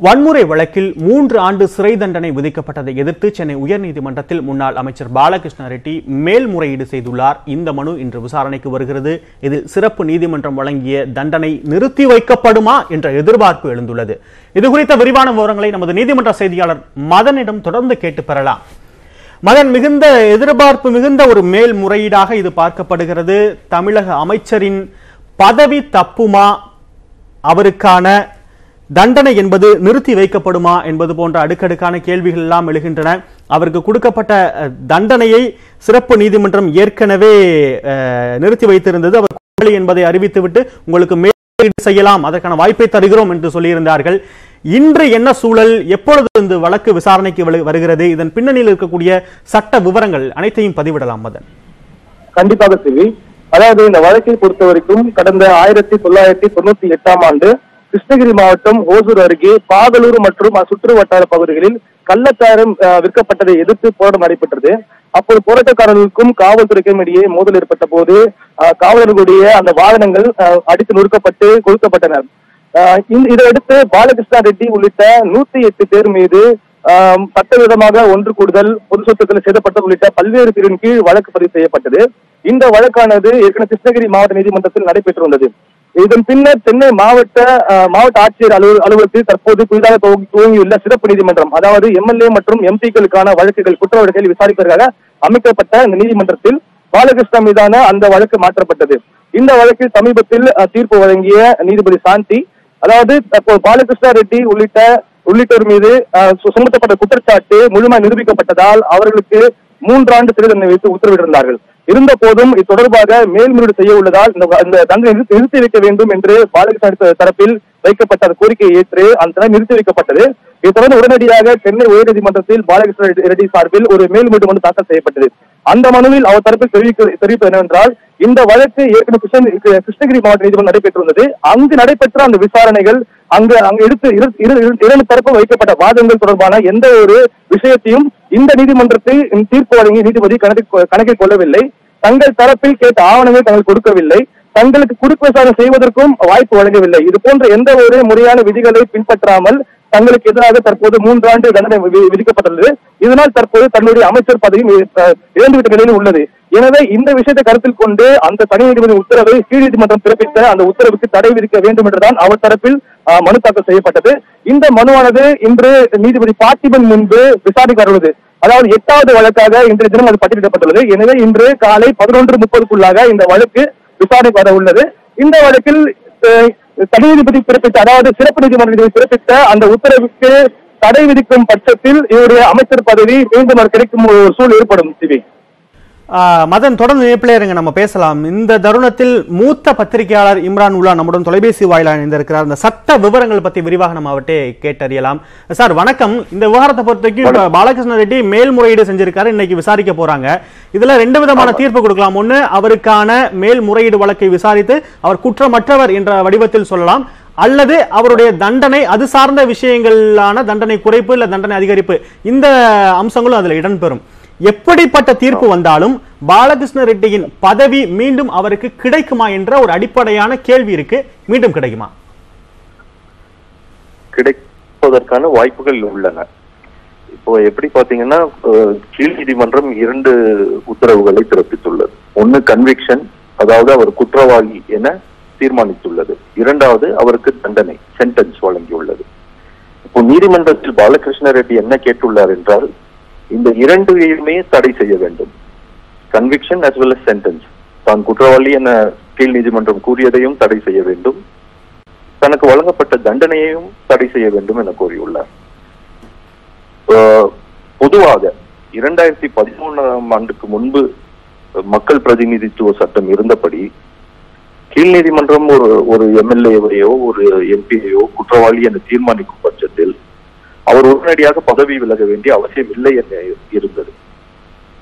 வன்முறை வழக்கில் மூன்று ஆண்டு சிறை தண்டனை விதிக்கப்பட்டதை எதிர்த்து சென்னை உயர்நீதிமன்றத்தில் முன்னாள் அமைச்சர் பாலகிருஷ்ண ரெட்டி மேல்முறையீடு செய்துள்ளார். இந்த மனு இன்று விசாரணைக்கு வருகிறது. இதில் சிறப்பு நீதிமன்றம் வழங்கிய தண்டனை நிறுத்தி வைக்கப்படுமா என்ற எதிர்பார்ப்பு எழுந்துள்ளது. இது குறித்த விரிவான விவரங்களை நமது நீதிமன்ற செய்தியாளர் மதனிடம் தொடர்ந்து கேட்டு பெறலாம். மதன் மிகுந்த எதிர்பார்ப்பு மிகுந்த ஒரு மேல்முறையீடாக இது பார்க்கப்படுகிறது. தமிழக அமைச்சரின் பதவி தப்புமா? அவருக்கான தண்டனை என்பது நிறுத்தி வைக்கப்படுமா என்பது போன்ற அடுக்கடுக்கான கேள்விகள் எல்லாம் எழுகின்றன. அவருக்கு கொடுக்கப்பட்ட தண்டனையை சிறப்பு நீதிமன்றம் ஏற்கனவே நிறுத்தி வைத்திருந்தது. அவர் குற்றவாளி என்பதை அறிவித்துவிட்டு உங்களுக்கு மேலீடு செய்யலாம் அதற்கான வாய்ப்பை தருகிறோம் என்று சொல்லியிருந்தார்கள். இன்று என்ன சூழல் எப்பொழுது இந்த வழக்கு விசாரணைக்கு வருகிறது? இதன் பின்னணியில் இருக்கக்கூடிய சட்ட விவரங்கள் அனைத்தையும் பதிவிடலாம் மதன். கண்டிப்பாக சிவி. அதாவது இந்த வழக்கை பொறுத்த வரைக்கும் கடந்த ஆயிரத்தி தொள்ளாயிரத்தி தொண்ணூத்தி எட்டாம் ஆண்டு கிருஷ்ணகிரி மாவட்டம் ஓசூர் அருகே பாகலூர் மற்றும் சுற்று வட்டார பகுதிகளில் கள்ளச்சாரம் விற்கப்பட்டதை எதிர்த்து போராட்டம் நடைபெற்றது. அப்போது போராட்டக்காரர்களுக்கும் காவல்துறைக்கும் இடையே மோதல் ஏற்பட்ட போது காவலர்களுடைய அந்த வாகனங்கள் அடித்து நொறுக்கப்பட்டு கொடுக்கப்பட்டன அஹ், இதையடுத்து பாலகிருஷ்ணா ரெட்டி உள்ளிட்ட நூத்தி எட்டு பேர் மீது பத்து சட்டவிதமாக ஒன்று கூடுதல் பொது சொத்துக்கள் சேதப்பட்டது உள்ளிட்ட பல்வேறு பிரிவின் கீழ் வழக்கு பதிவு செய்யப்பட்டது. இந்த வழக்கானது ஏற்கனவே கிருஷ்ணகிரி மாவட்ட நீதிமன்றத்தில் நடைபெற்றுள்ளது இதன் பின்னர் சென்னை மாவட்ட மாவட்ட ஆட்சியர் அலுவல் அலுவலகத்தில் தற்போது புதிதாக துவங்கியுள்ள சிறப்பு நீதிமன்றம் அதாவது எம்எல்ஏ மற்றும் எம்பிக்களுக்கான வழக்குகள் குற்ற வழக்குகள் விசாரிப்பதற்காக அமைக்கப்பட்ட இந்த நீதிமன்றத்தில் பாலகிருஷ்ணா மீதான அந்த வழக்கு மாற்றப்பட்டது. இந்த வழக்கில் சமீபத்தில் அஹ், தீர்ப்பு வழங்கிய நீதிபதி சாந்தி அதாவது தற்போது பாலகிருஷ்ணா ரெட்டி உள்ளிட்ட உள்ளிட்டோர் மீது சு- சுமத்தப்பட்ட குற்றச்சாட்டு முழுமையாக நிரூபிக்கப்பட்டதால் அவர்களுக்கு மூன்றாண்டு சிறை தண்டனை வைத்து உத்தரவிட்டிருந்தார்கள். இருந்த போதும் இது தொடர்பாக மேல்முறையீடு செய்ய உள்ளதால் இந்த தண்டனை நிறுத்தி வைக்க வேண்டும் என்று பாலகிருஷ்ண தரப்பில் வைக்கப்பட்ட அந்த கோரிக்கையை ஏற்று அந்த தண்டனை நிறுத்தி வைக்கப்பட்டது. இதை தொடர்ந்து உடனடியாக சென்னை உயர்நீதிமன்றத்தில் பாலகிருஷ்ண ரெட்டி- சார்பில் ஒரு மேல்முறையீடு மனு தாக்கல் செய்யப்பட்டது. அந்த மனுவில் அவர் தரப்பில் தெரிவிக்க தெரிவிப்பது என்னவென்றால் இந்த வழக்கு ஏற்கனவே கிருஷ்ண- கிருஷ்ணகிரி மாவட்ட நீதிமன்றம் நடைபெற்றுள்ளது அங்கு நடைபெற்ற அந்த விசாரணைகள் அங்கு அங்கு எடுத்து இரு- இரண்டு தரப்பு வைக்கப்பட்ட வாதங்கள் தொடர்பான எந்த ஒரு விஷயத்தையும் இந்த நீதிமன்றத்தில் தீர்ப்பு வழங்கிய நீதிபதி கணக்கில் கணக்கில் கொள்ளவில்லை. தங்கள் தரப்பில் கேட்ட ஆவணங்கள் தங்கள் கொடுக்கவில்லை. தங்களுக்கு குறுக்கு விசாரணை செய்வதற்கும் வாய்ப்பு வழங்கவில்லை. இது போன்ற எந்த ஒரு முறையான விதிகளை பின்பற்றாமல் தங்களுக்கு எதிராக தற்போது மூன்றாண்டு தண்டனை விதிக்கப்பட்டுள்ளது. இதனால் தற்போது தன்னுடைய அமைச்சர் பதவியும் இழந்துவிட்ட நிலையில் உள்ளது. எனவே இந்த விஷயத்தை கருத்தில் கொண்டு அந்த தனி நீதிபதி உத்தரவை கீழ் நீதிமன்றம் பிறப்பித்த அந்த உத்தரவுக்கு தடை விதிக்க வேண்டும் என்றுதான் அவர் தரப்பில் அஹ், மனு தாக்கல் செய்யப்பட்டது. இந்த மனுவானது இன்று நீதிபதி பார்த்திபன் முன்பு விசாரிக்க வருவது அதாவது எட்டாவது வழக்காக இன்றைய தினம் அது பட்டியலிடப்பட்டுள்ளது எனவே இன்று காலை பதினொன்று முப்பதுக்குள்ளாக இந்த வழக்கு விசாரணைக்கு வர உள்ளது. இந்த வழக்கில் தனி நீதிபதி பிறப்பித்த அதாவது சிறப்பு நீதிமன்ற நீதிபதி பிறப்பித்த அந்த உத்தரவுக்கு தடை விதிக்கும் பட்சத்தில் இவருடைய அமைச்சர் பதவி மீண்டும் கிடைக்கும் ஒரு சூழல் ஏற்படும் சிவி மதன் தொடர்ந்து இணைப்பிலே இருங்க நம்ம பேசலாம். இந்த தருணத்தில் மூத்த பத்திரிகையாளர் இம்ரான் உல்லா நம்முடன் தொலைபேசி வாயிலாக இணைந்திருக்கிறார். இந்த சட்ட விவரங்கள் பத்தி விரிவாக நம்ம அவர்கிட்ட கேட்டறியலாம். சார் வணக்கம். இந்த விவகாரத்தை பொறுத்த வரைக்கும் இப்ப பாலகிருஷ்ண ரெட்டி மேல்முறையீடு செஞ்சிருக்காரு. இன்னைக்கு விசாரிக்க போறாங்க. இதுல ரெண்டு விதமான தீர்ப்பு கொடுக்கலாம். ஒண்ணு அவருக்கான மேல்முறையீடு வழக்கை விசாரித்து அவர் குற்றமற்றவர் என்ற வடிவத்தில் சொல்லலாம். அல்லது அவருடைய தண்டனை அது சார்ந்த விஷயங்களான தண்டனை குறைப்பு இல்ல தண்டனை அதிகரிப்பு. இந்த அம்சங்களும் அதுல இடம்பெறும். எப்படிப்பட்ட தீர்ப்பு வந்தாலும் பாலகிருஷ்ண ரெட்டியின் பதவி மீண்டும் அவருக்கு கிடைக்குமா என்ற ஒரு அடிப்படையான கேள்வி இருக்கு. மீண்டும் கிடைக்குமா? கிடைப்பதற்கான வாய்ப்புகள் உள்ளன. இப்போ எப்படி பாத்தீங்கன்னா கீழ் நீதிமன்றம் இரண்டு உத்தரவுகளை பிறப்பித்துள்ளது. ஒன்னு கன்விக்ஷன் அதாவது அவர் குற்றவாளி என தீர்மானித்துள்ளது. இரண்டாவது அவருக்கு தண்டனை சென்டென்ஸ் வழங்கியுள்ளது. இப்போ நீதிமன்றத்தில் பாலகிருஷ்ண ரெட்டி என்ன கேட்டுள்ளார் என்றால் இந்த இரண்டையுமே தடை செய்ய வேண்டும். Conviction as well as sentence தான் குற்றவாளி என கீழ் நீதிமன்றம் கூறியதையும் தடை செய்ய வேண்டும். தனக்கு வழங்கப்பட்ட தண்டனையையும் தடை செய்ய வேண்டும் என கோரியுள்ளார். பொதுவாக இரண்டாயிரத்தி பதிமூணாம் ஆண்டுக்கு முன்பு மக்கள் பிரதிநிதித்துவ சட்டம் இருந்தபடி கீழ் நீதிமன்றம் ஒரு ஒரு எம்எல்ஏவையோ ஒரு எம்பியையோ குற்றவாளி என தீர்மானிக்கும் பட்சத்தில் அவர் உடனடியாக பதவி விலக வேண்டிய அவசியம் இல்லை என இருந்தது.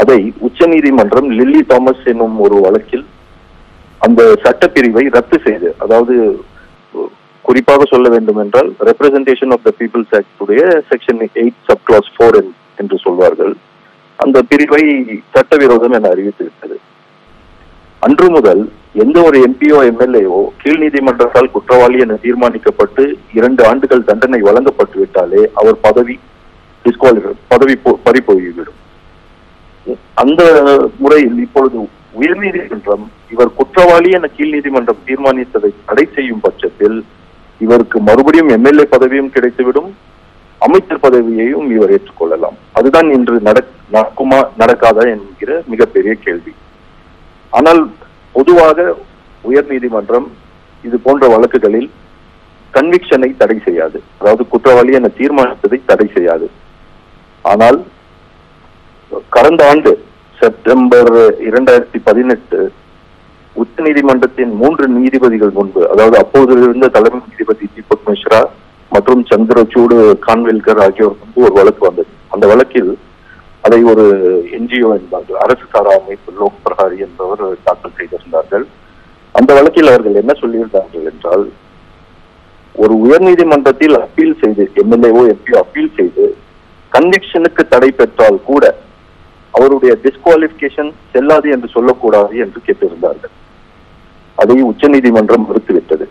அதை உச்சநீதிமன்றம் லில்லி தாமஸ் என்னும் ஒரு வழக்கில் அந்த சட்டப்பிரிவை ரத்து செய்து அதாவது குறிப்பாக சொல்ல வேண்டும் என்றால் representation of the people's act உடைய section eight sub clause four என்று சொல்வார்கள். அந்த பிரிவை சட்டவிரோதம் என அறிவித்து விட்டது. அன்று முதல் எந்த ஒரு எம்பியோ எம்எல்ஏவோ கீழ் நீதிமன்றத்தால் குற்றவாளி என தீர்மானிக்கப்பட்டு இரண்டு ஆண்டுகள் தண்டனை வழங்கப்பட்டு விட்டாலே அவர் பதவி டிஸ்குவாலிஃபை பதவி போ- அந்த முறையில் இப்பொழுது உயர் நீதிமன்றம் இவர் குற்றவாளி என கீழ் நீதிமன்றம் தீர்மானித்ததை தடை செய்யும் பட்சத்தில் இவருக்கு மறுபடியும் எம்எல்ஏ பதவியும் கிடைத்துவிடும். அமைச்சர் பதவியையும் இவர் ஏற்றுக்கொள்ளலாம். அதுதான் இன்று நடக்குமா நடக்காதா என்கிற மிகப்பெரிய கேள்வி. ஆனால் பொதுவாக உயர் நீதிமன்றம் இது போன்ற வழக்குகளில் கன்விக்ஷனை தடை செய்யாது. அதாவது குற்றவாளி என தீர்மானித்ததை தடை செய்யாது. ஆனால் கடந்த ஆண்டு செப்டம்பர் இரண்டாயிரத்தி பதினெட்டு உச்ச நீதிமன்றத்தின் மூன்று நீதிபதிகள் முன்பு அதாவது அப்போது இருந்த தலைமை நீதிபதி தீபக் மிஸ்ரா மற்றும் சந்திரசூடு கான்வெல்கர் ஆகியோர் முன்பு ஒரு வழக்கு வந்தது. அந்த வழக்கில் அதை ஒரு என்ஜிஓ என்பார்கள் அரசு சாரா அமைப்பு லோக் பிரகாரி என்பவர் தாக்கல் செய்திருந்தார்கள். அந்த வழக்கில் அவர்கள் என்ன சொல்லியிருந்தார்கள் என்றால் ஒரு உயர்நீதிமன்றத்தில் அப்பீல் செய்து எம்எல்ஏஓ எம்பிஓ அப்பீல் செய்து கன்விக்ஷனுக்கு தடை பெற்றால் கூட அவருடைய டிஸ்குவாலிபிகேஷன் செல்லாது என்று சொல்லக்கூடாது என்று கேட்டிருந்தார்கள். அதை உச்சநீதிமன்றம் மறுத்துவிட்டது.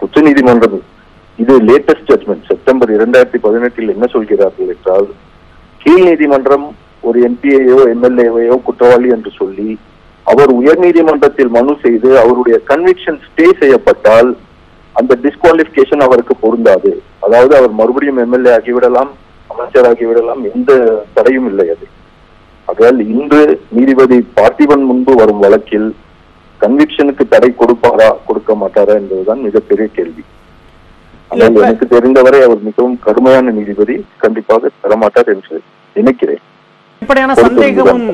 உச்சநீதிமன்றம் இது லேட்டஸ்ட் ஜட்மெண்ட் செப்டம்பர் இரண்டாயிரத்தி பதினெட்டில் என்ன சொல்கிறார்கள் என்றால் கீழ் நீதிமன்றம் ஒரு எம்பியையோ எம்எல்ஏவையோ குற்றவாளி என்று சொல்லி அவர் உயர்நீதிமன்றத்தில் மனு செய்து அவருடைய கன்விக்ஷன் ஸ்டே செய்யப்பட்டால் அந்த டிஸ்குவாலிபிகேஷன் அவருக்கு பொருந்தாது. அதாவது அவர் மறுபடியும் எம்எல்ஏ ஆகிவிடலாம் அமைச்சர் ஆகிவிடலாம் எந்த தடையும் இல்லை அது. ஆகையால் இன்று நீதிபதி பார்த்திபன் முன்பு வரும் வழக்கில் கன்விக்ஷனுக்கு தடை கொடுப்பாரா கொடுக்க மாட்டாரா என்பதுதான் மிகப்பெரிய கேள்வி. ஆனால் எனக்கு தெரிந்தவரை அவர் மிகவும் கடுமையான நீதிபதி கண்டிப்பாக தரமாட்டார் என்று நினைக்கிறேன். பொறுத்து சந்தேகமும்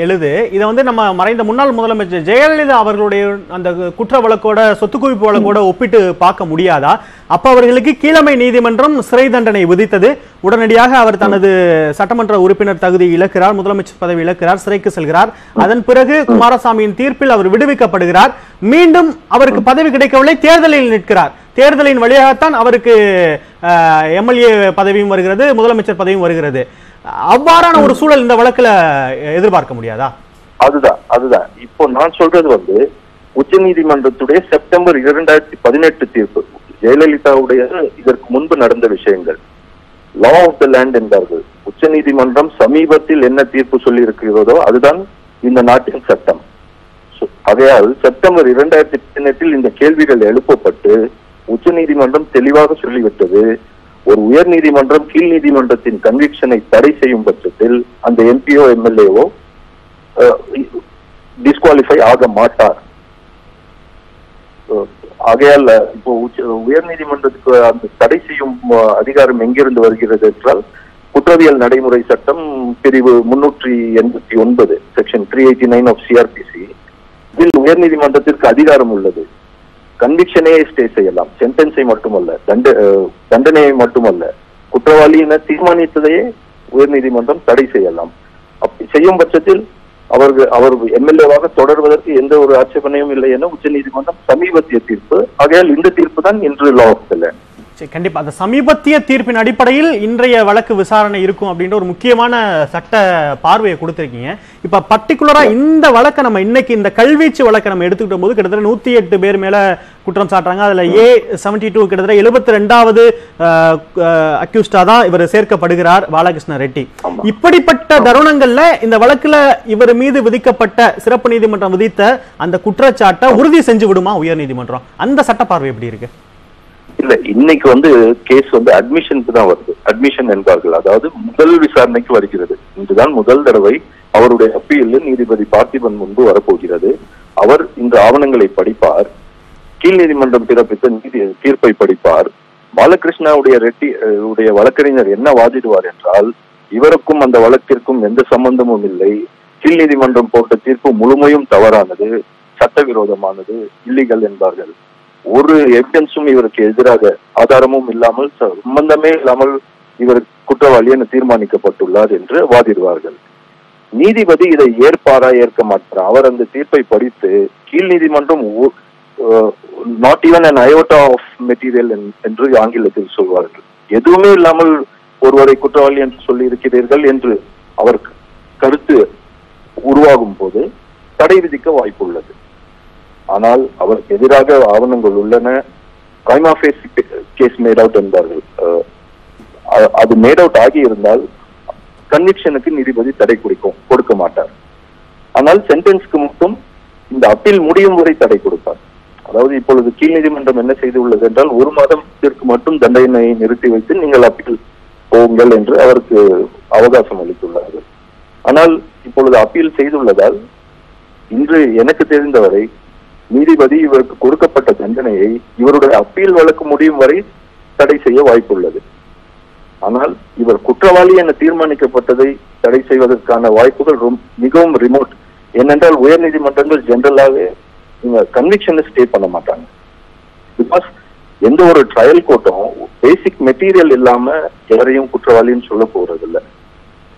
எழுது. இதை வந்து நம்ம மறைந்த முன்னாள் முதலமைச்சர் ஜெயலலிதா அவர்களுடைய அந்த குற்ற வழக்கோட சொத்து குவிப்பு வழக்கோட ஒப்பிட்டு பார்க்க முடியாதா? அப்ப அவர்களுக்கு கீழமை நீதிமன்றம் சிறை தண்டனை விதித்தது. உடனடியாக அவர் தனது சட்டமன்ற உறுப்பினர் தகுதி இழக்கிறார் முதலமைச்சர் பதவி இழக்கிறார் சிறைக்கு செல்கிறார். அதன் பிறகு குமாரசாமியின் தீர்ப்பில் அவர் விடுவிக்கப்படுகிறார். மீண்டும் அவருக்கு பதவி கிடைக்கவில்லை தேர்தலில் நிற்கிறார். தேர்தலின் வழியாகத்தான் அவருக்கு எம்எல்ஏ பதவியும் வருகிறது முதலமைச்சர் பதவியும் வருகிறது. அவ்வாறான ஒரு சூழல் இந்த வழக்குல எதிர்பார்க்க முடியாதா? அதுதான் அதுதான். இப்போ நான் சொல்றது வந்து உச்ச நீதிமன்றத்துடைய செப்டம்பர் இரண்டாயிரத்தி பதினெட்டு தீர்ப்பு. ஜெயலலிதாவுடைய இதற்கு முன்பு நடந்த விஷயங்கள். லா ஆஃப் த லேண்ட் என்பார்கள். உச்சநீதிமன்றம் சமீபத்தில் என்ன தீர்ப்பு சொல்லி இருக்கிறதோ அதுதான் இந்த நாட்டின் சட்டம். So, ஆகையால் செப்டம்பர் இரண்டாயிரத்தி பதினெட்டில் இந்த கேள்விகள் எழுப்பப்பட்டு உச்ச நீதிமன்றம் தெளிவாக சொல்லிவிட்டது. ஒரு உயர் நீதிமன்றம் கீழ் நீதிமன்றத்தின் கன்விக்ஷனை தடை செய்யும் பட்சத்தில் அந்த எம்பிஓ எம்எல்ஏவோ டிஸ்குவாலிஃபை ஆக மாட்டார். ஆகையால் இப்போ உயர் நீதிமன்றத்துக்கு அந்த தடை செய்யும் அதிகாரம் எங்கிருந்து வருகிறது என்றால் குற்றவியல் நடைமுறை சட்டம் பிரிவு முன்னூற்றி எண்பத்தி ஒன்பது section three eighty nine of CrPC இதில் உயர் நீதிமன்றத்திற்கு அதிகாரம் உள்ளது. கன்விக்ஷனே ஸ்டே செய்யலாம். சென்டென்ஸை மட்டுமல்ல. தண்ட தண்டனையை மட்டுமல்ல. குற்றவாளி என தீர்மானித்ததையே உயர்நீதிமன்றம் தடை செய்யலாம். அப்படி செய்யும் பட்சத்தில் அவர்கள் அவர் எம்எல்ஏவாக தொடர்வதற்கு எந்த ஒரு ஆட்சேபனையும் இல்லை என உச்சநீதிமன்றம் சமீபத்திய தீர்ப்பு. ஆகையால் இந்த தீர்ப்பு தான் இன்று லா ஆஃப் த லேண்ட் சரி, கண்டிப்பா. அந்த சமீபத்திய தீர்ப்பின் அடிப்படையில் இன்றைய வழக்கு விசாரணை இருக்கும் அப்படின்ற ஒரு முக்கியமான சட்ட பார்வையை கொடுத்திருக்கீங்க. இப்ப பர்டிகுலரா இந்த வழக்கை நம்ம இன்னைக்கு இந்த கல்வீச்சு வழக்கை நம்ம எடுத்துக்கிட்ட போது கிட்டத்தட்ட நூத்தி எட்டு பேர் மேல குற்றம் சாட்டுறாங்க. அதுல ஏ செவன்டி டூ கிட்டத்தட்ட எழுபத்தி ரெண்டாவது அக்யூஸ்டா தான் இவர் சேர்க்கப்படுகிறார் பாலகிருஷ்ண ரெட்டி. இப்படிப்பட்ட தருணங்கள்ல இந்த வழக்குல இவர் மீது விதிக்கப்பட்ட சிறப்பு நீதிமன்றம் விதித்த அந்த குற்றச்சாட்டை உறுதி செஞ்சு விடுமா உயர் நீதிமன்றம் அந்த சட்ட பார்வை எப்படி இருக்கு? இல்ல இன்னைக்கு வந்து கேஸ் வந்து அட்மிஷனுக்கு தான் வருது. அட்மிஷன் என்பார்கள். அதாவது முதல் விசாரணைக்கு வருகிறது. இன்றுதான் முதல் தடவை அவருடைய அப்பீல் நீதிபதி பார்த்திபன் முன்பு வரப்போகிறது. அவர் இந்த ஆவணங்களை படிப்பார். கீழ் நீதிமன்றம் பிறப்பித்த நீதி தீர்ப்பை படிப்பார். பாலகிருஷ்ணாவுடைய ரெட்டி உடைய வழக்கறிஞர் என்ன வாதிடுவார் என்றால் இவருக்கும் அந்த வழக்கிற்கும் எந்த சம்பந்தமும் இல்லை. கீழ் நீதிமன்றம் போட்ட தீர்ப்பு முழுமையும் தவறானது சட்டவிரோதமானது இல்லீகல் என்பார்கள். ஒரு எவிடன்ஸும் இவருக்கு எதிராக ஆதாரமும் இல்லாமல் சம்பந்தமே இல்லாமல் இவர் குற்றவாளி என தீர்மானிக்கப்பட்டுள்ளார் என்று வாதிடுவார்கள். நீதிபதி இதை ஏற்பாரா ஏற்க மாட்டார்? அவர் அந்த தீர்ப்பை படித்து கீழ் நீதிமன்றம் not even an iota of material என்று ஆங்கிலத்தில் சொல்வார்கள். எதுவுமே இல்லாமல் ஒருவரை குற்றவாளி என்று சொல்லி இருக்கிறீர்கள் என்று அவர் கருத்து உருவாகும் போது தடை விதிக்க வாய்ப்பு உள்ளது ஆனால் அவருக்கு எதிராக ஆவணங்கள் உள்ளன. Crime face case made out என்பார்கள். அது மேட் அவுட் ஆகி இருந்தால் கன்விக்ஷனுக்கு நீதிபதி தடை கொடுக்கும் கொடுக்க மாட்டார். ஆனால் சென்டென்ஸ்க்கு மட்டும் இந்த அப்பீல் முடியும் வரை தடை கொடுப்பார். அதாவது இப்பொழுது கீழ் நீதிமன்றம் என்ன செய்துள்ளது என்றால் ஒரு மாதத்திற்கு மட்டும் தண்டனையை நிறுத்தி வைத்து நீங்கள் அப்பீல் போங்கள் என்று அவருக்கு அவகாசம் அளித்துள்ளார்கள் ஆனால் இப்பொழுது அப்பீல் செய்துள்ளதால் இன்று எனக்கு தெரிந்தவரை நீதிபதி இவருக்கு கொடுக்கப்பட்ட தண்டனையை இவருடைய அப்பீல் வழக்கு முடியும் வரை தடை செய்ய வாய்ப்புள்ளது. ஆனால் இவர் குற்றவாளி என தீர்மானிக்கப்பட்டதை தடை செய்வதற்கான வாய்ப்புகள் மிகவும் ரிமோட் ஏனென்றால் உயர் நீதிமன்றங்கள் ஜெனரலாகவே கன்விக்ஷனை ஸ்டே பண்ண மாட்டாங்க. பிகாஸ் எந்த ஒரு ட்ரையல் கோர்ட்டும் பேசிக் மெட்டீரியல் இல்லாம யாரையும் குற்றவாளின்னு சொல்ல போறது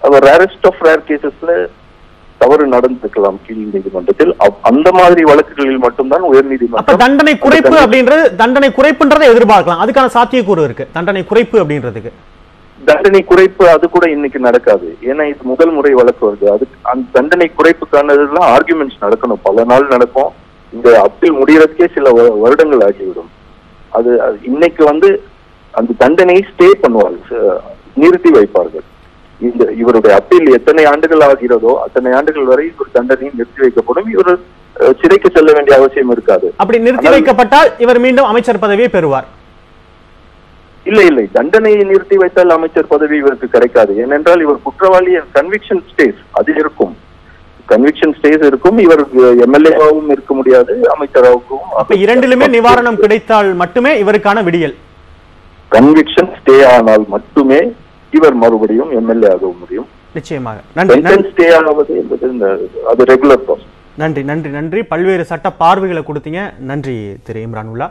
அவர் ரேரஸ்ட் ஆஃப் ரேர் கேசஸ்ல தவறு நடந்திருக்கலாம் கீழ் நீதிமன்றத்தில். அந்த மாதிரி வழக்குகளில் மட்டும்தான் உயர் நீதிமன்றம் தண்டனை குறைப்பு அப்படின்றது தண்டனை குறைப்புன்றதை எதிர்பார்க்கலாம். அதுக்கான சாத்தியக்கூறு இருக்கு. தண்டனை குறைப்பு அப்படின்றதுக்கு. தண்டனை குறைப்பு அது கூட இன்னைக்கு நடக்காது. ஏன்னா இது முதல் முறை வழக்கு வருது. அது அந்த தண்டனை குறைப்புக்கானதெல்லாம் ஆர்குமெண்ட்ஸ் நடக்கணும். பல நாள் நடக்கும். இந்த அப்பீல் முடியறதுக்கே சில வருடங்கள் ஆகிவிடும். அது இன்னைக்கு வந்து அந்த தண்டனையை ஸ்டே பண்ணுவார்கள். நிறுத்தி வைப்பார்கள். இந்த இவருடைய அப்பீல் எத்தனை ஆண்டுகள் ஆகிறதோ அத்தனை ஆண்டுகள் வரை இவர் தண்டனை நிறுத்தி வைக்கப்படும். இவர் சிறைக்கு செல்ல வேண்டிய அவசியம் இருக்காது. அப்படி நிறுத்தி வைக்கப்பட்டால் இவர் மீண்டும் அமைச்சர் பதவியை பெறுவார். இல்லை இல்லை. தண்டனையை நிறுத்தி வைத்தால் அமைச்சர் பதவி இவருக்கு கிடைக்காது. ஏனென்றால் இவர் குற்றவாளி கன்விக்ஷன் ஸ்டேஸ் அது இருக்கும். கன்விக்ஷன் ஸ்டேஸ் இருக்கும். இவர் எம்எல்ஏவாகவும் இருக்க முடியாது அமைச்சராகவும். அப்ப இரண்டிலுமே நிவாரணம் கிடைத்தால் மட்டுமே இவருக்கான விடியல். கன்விக்ஷன் ஸ்டே ஆனால் மட்டுமே இவர் மறுபடியும் எம்எல்ஏ ஆக முடியும். நிச்சயமாக. நன்றி ஆவது என்பது அது ரெகுலர் ப்ராசஸ் நன்றி நன்றி நன்றி. பல்வேறு சட்ட பார்வைகளை கொடுத்தீங்க. நன்றி திரு இம்ரான் உல்லா.